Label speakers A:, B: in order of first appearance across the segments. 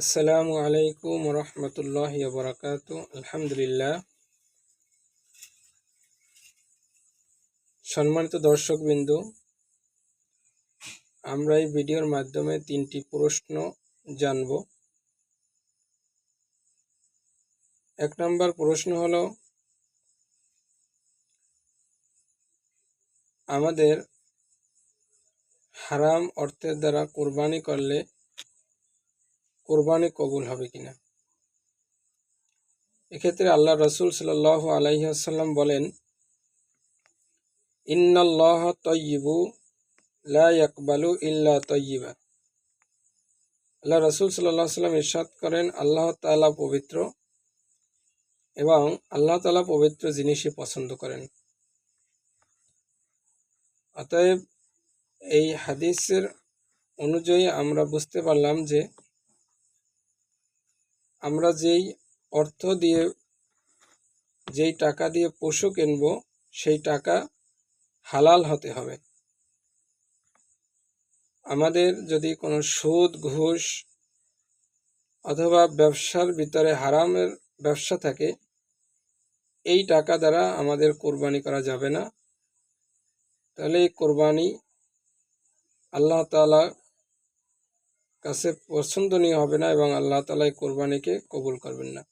A: আসসালামু আলাইকুম রহমতুল্লাহ বরাকাত আলহামদুলিল্লাহ। সম্মানিত দর্শকবৃন্দ, আমরা এই ভিডিওর মাধ্যমে তিনটি প্রশ্ন জানব। এক নম্বর প্রশ্ন হলো, আমাদের হারাম অর্থের দ্বারা কোরবানি করলে কোরবানি কবুল হবে কিনা? এক্ষেত্রে আল্লাহ রসুল সাল আলাইসাল্লাম বলেন, ইন্নাল্লাহ তয়্যিবু লা ইয়াকবালু ইল্লা তয়্যিবা আল্লাহ রসুল সাল্লাহ সাল্লাম ইরশাদ করেন, আল্লাহ তালা পবিত্র এবং আল্লাহ তালা পবিত্র জিনিসই পছন্দ করেন। অতএব এই হাদিসের অনুযায়ী আমরা বুঝতে পারলাম যে আমরা যেই অর্থ দিয়ে, যেই টাকা দিয়ে পশু কিনব, সেই টাকা হালাল হতে হবে। আমাদের যদি কোনো সুদ, ঘুষ অথবা ব্যবসার ভিতরে হারামের ব্যবসা থাকে, এই টাকা দ্বারা আমাদের কোরবানি করা যাবে না। তাহলে এই কোরবানি আল্লাহ তালা কাছে পছন্দনীয় হবে না এবং আল্লাহ তালা কোরবানিকে কবুল করবেন না।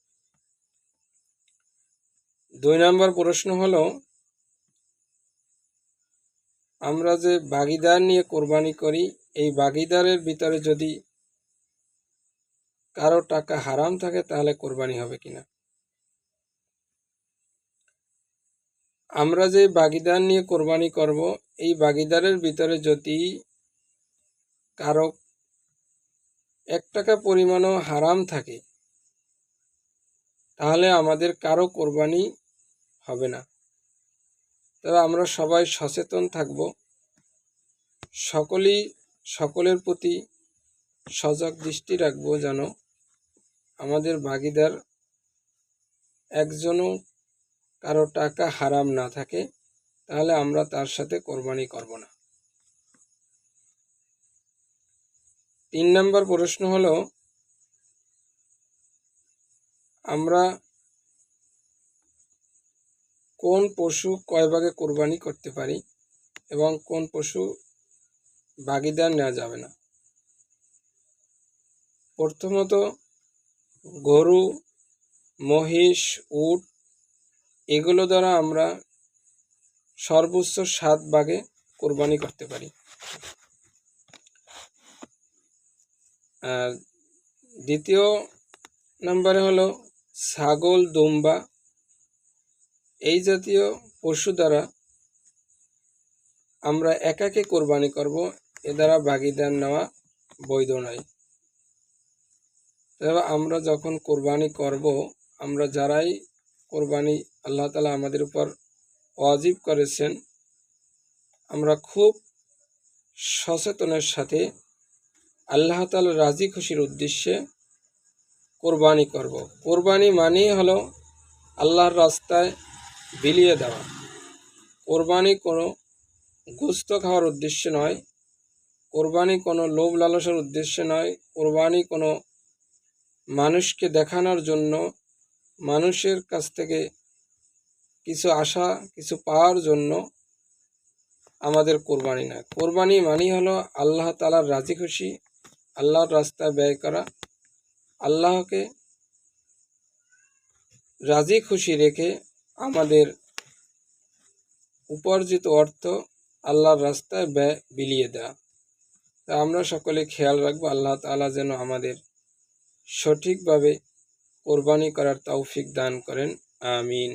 A: দুই নম্বর প্রশ্ন হলো, আমরা যে বাগিদার নিয়ে কোরবানি করি, এই বাগিদারের ভিতরে যদি কারও টাকা হারাম থাকে, তাহলে কোরবানি হবে কিনা? আমরা যে বাগিদার নিয়ে কোরবানি করব, এই বাগিদারের ভিতরে যদি কারও এক টাকা পরিমাণও হারাম থাকে, তাহলে আমাদের কারও কোরবানি হবে না। তবে আমরা সবাই সচেতন থাকব, সকলেই সকলের প্রতি সজাগ দৃষ্টি রাখব যেন আমাদের ভাগিদার একজনও কারও টাকা হারাম না থাকে, তাহলে আমরা তার সাথে কোরবানি করব না। তিন নম্বর প্রশ্ন হলো, আমরা কোন পশু কয় ভাগে কোরবানি করতে পারি এবং কোন পশু ভাগিদার নেওয়া যাবে না? প্রথমত, গরু, মহিষ, উট, এগুলো দ্বারা আমরা সর্বোচ্চ সাত ভাগে কোরবানি করতে পারি। আর দ্বিতীয় নম্বরে হলো ছাগল, দুম্বা। এই জাতীয় পশু দ্বারা আমরা একাকে কোরবানি করব, এ দ্বারা ভাগিদার নেওয়া বৈধ নয়। আমরা যখন কোরবানি করব, আমরা যারাই কোরবানি আল্লাহ তালা আমাদের উপর অজীব করেছেন, আমরা খুব সচেতনের সাথে আল্লাহ তালা রাজি খুশির উদ্দেশ্যে কোরবানি করব। কোরবানি মানেই হলো আল্লাহর রাস্তায় বিলিয়ে দেওয়া কোরবানি কোনো গুস্ত খাওয়ার উদ্দেশ্যে নয়, কোরবানি কোনো লোভ লালসার উদ্দেশ্যে নয়, কোরবানি কোনো মানুষকে দেখানোর জন্য মানুষের কাছ থেকে কিছু আশা, কিছু পাওয়ার জন্য আমাদের কোরবানি না কোরবানি মানি হলো আল্লাহ তালার রাজি খুশি আল্লাহর রাস্তায় ব্যয় করা, আল্লাহকে রাজি খুশি রেখে আমাদের উপার্জিত অর্থ আল্লাহর রাস্তায় ব্যয় বিলিয়ে দেওয়া তা আমরা সকলে খেয়াল রাখব, আল্লাহ তালা যেন আমাদের সঠিকভাবে কোরবানি করার তৌফিক দান করেন। আমিন।